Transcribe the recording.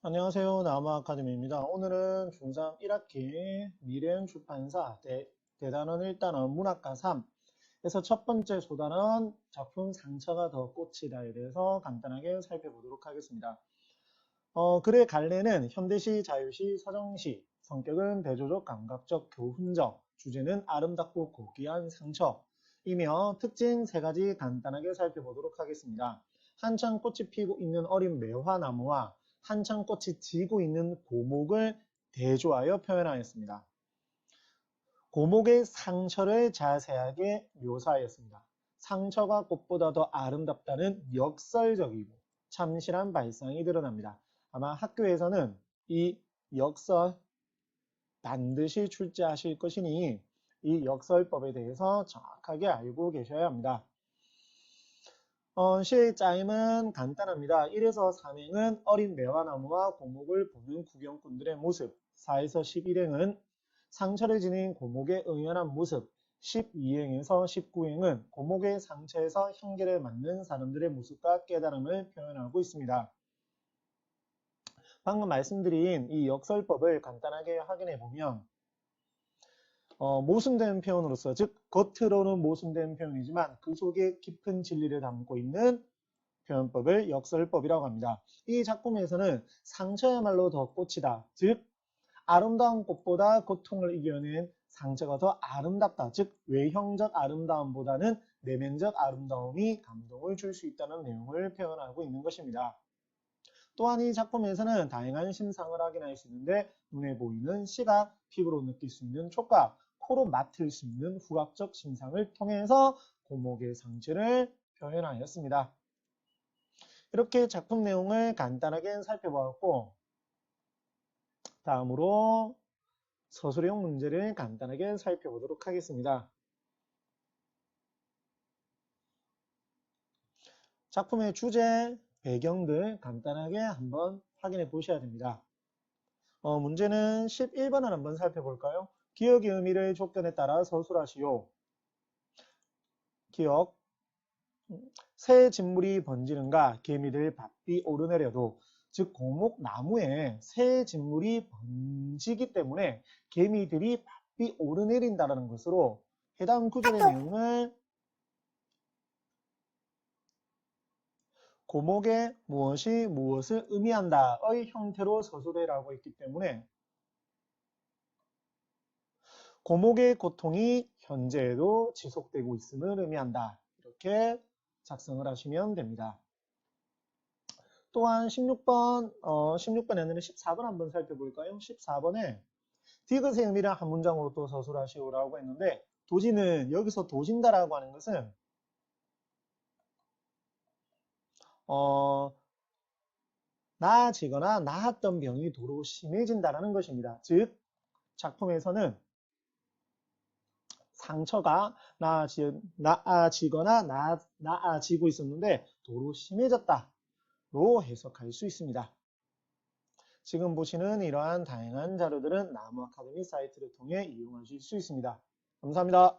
안녕하세요. 나무 아카데미입니다. 오늘은 중3 1학기 미래은 출판사 대, 대단원 1단원 문학과 3에서 첫 번째 소단원 작품 상처가 더 꽃이다에 대해서 간단하게 살펴보도록 하겠습니다. 어, 글의 갈래는 현대시, 자유시, 서정시, 성격은 대조적, 감각적, 교훈적, 주제는 아름답고 고귀한 상처이며 특징 세 가지 간단하게 살펴보도록 하겠습니다. 한창 꽃이 피고 있는 어린 매화나무와 한창 꽃이 지고 있는 고목을 대조하여 표현하였습니다. 고목의 상처를 자세하게 묘사하였습니다. 상처가 꽃보다 더 아름답다는 역설적이고 참신한 발상이 드러납니다. 아마 학교에서는 이 역설 반드시 출제하실 것이니 이 역설법에 대해서 정확하게 알고 계셔야 합니다. 어, 시의 짜임은 간단합니다. 1에서 3행은 어린 매화나무와 고목을 보는 구경꾼들의 모습, 4에서 11행은 상처를 지닌 고목의 응연한 모습, 12행에서 19행은 고목의 상처에서 형계를 맞는 사람들의 모습과 깨달음을 표현하고 있습니다. 방금 말씀드린 이 역설법을 간단하게 확인해 보면 어, 모순된 표현으로서 즉 겉으로는 모순된 표현이지만 그 속에 깊은 진리를 담고 있는 표현법을 역설법이라고 합니다. 이 작품에서는 상처야말로 더 꽃이다. 즉 아름다운 꽃보다 고통을 이겨낸 상처가 더 아름답다. 즉 외형적 아름다움보다는 내면적 아름다움이 감동을 줄 수 있다는 내용을 표현하고 있는 것입니다. 또한 이 작품에서는 다양한 심상을 확인할 수 있는데 눈에 보이는 시각, 피부로 느낄 수 있는 촉각, 코로 맡을 수 있는 후각적 심상을 통해서 고목의 상체를 표현하였습니다. 이렇게 작품 내용을 간단하게 살펴보았고 다음으로 서술형 문제를 간단하게 살펴보도록 하겠습니다. 작품의 주제, 배경들 간단하게 한번 확인해 보셔야 됩니다. 어, 문제는 11번을 한번 살펴볼까요? 기억의 의미를 조건에 따라 서술하시오. 기억. 새 진물이 번지는가 개미들 바삐 오르내려도 즉 고목 나무에 새 진물이 번지기 때문에 개미들이 바삐 오르내린다는 것으로 해당 구절의 내용을 고목의 무엇이 무엇을 의미한다의 형태로 서술해라고 있기 때문에 고목의 고통이 현재에도 지속되고 있음을 의미한다. 이렇게 작성을 하시면 됩니다. 또한 16번, 어, 16번 에는 14번 한번 살펴볼까요? 14번에 디귿의 의미를 한 문장으로 또 서술하시오라고 했는데 도지는 여기서 도진다라고 하는 것은 어, 나아지거나 나았던 병이 도로 심해진다라는 것입니다. 즉 작품에서는 상처가 나아지, 나아지거나 나, 나아지고 있었는데 도로 심해졌다로 해석할 수 있습니다. 지금 보시는 이러한 다양한 자료들은 나무 아카데미 사이트를 통해 이용하실 수 있습니다. 감사합니다.